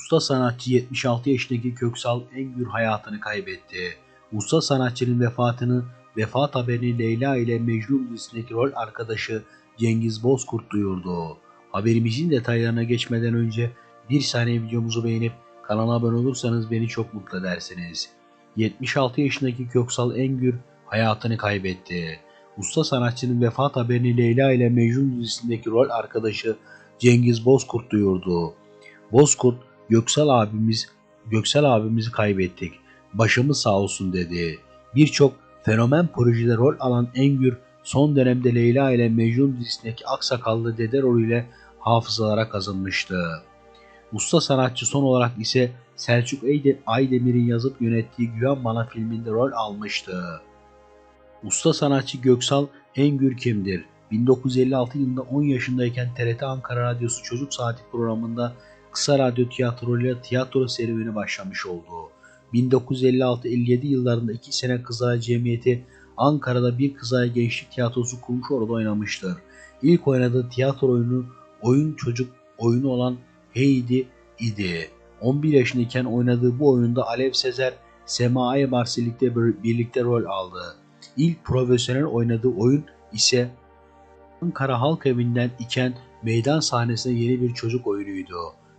Usta sanatçı 76 yaşındaki Köksal Engür hayatını kaybetti. Usta sanatçının vefatını vefat haberini Leyla ile Mecnun dizisindeki rol arkadaşı Cengiz Bozkurt duyurdu. Haberimizin detaylarına geçmeden önce bir saniye videomuzu beğenip kanala abone olursanız beni çok mutlu edersiniz. 76 yaşındaki Köksal Engür hayatını kaybetti. Usta sanatçının vefat haberini Leyla ile Mecnun dizisindeki rol arkadaşı Cengiz Bozkurt duyurdu. Bozkurt, Göksel abimiz, Göksel abimizi kaybettik. Başımız sağ olsun dedi. Birçok fenomen projede rol alan Engür son dönemde Leyla ile Mecnun dizisindeki aksakallı dede rolüyle hafızalara kazınmıştı. Usta sanatçı son olarak ise Selçuk Aydemir'in yazıp yönettiği Güven Bana filminde rol almıştı. Usta sanatçı Göksal Engür kimdir? 1956 yılında 10 yaşındayken TRT Ankara Radyosu Çocuk Saati programında kısa radyo tiyatroyla tiyatro serüveni başlamış oldu. 1956-57 yıllarında 2 sene Kızılay Cemiyeti Ankara'da bir Kızılay Gençlik Tiyatrosu kurmuş orada oynamıştır. İlk oynadığı tiyatro oyunu oyun çocuk oyunu olan Heidi idi. 11 yaşındayken oynadığı bu oyunda Alev Sezer, Sema Aybars'la birlikte, birlikte rol aldı. İlk profesyonel oynadığı oyun ise Ankara Halk Evi'nden iken meydan sahnesine yeni bir çocuk oyunuydu.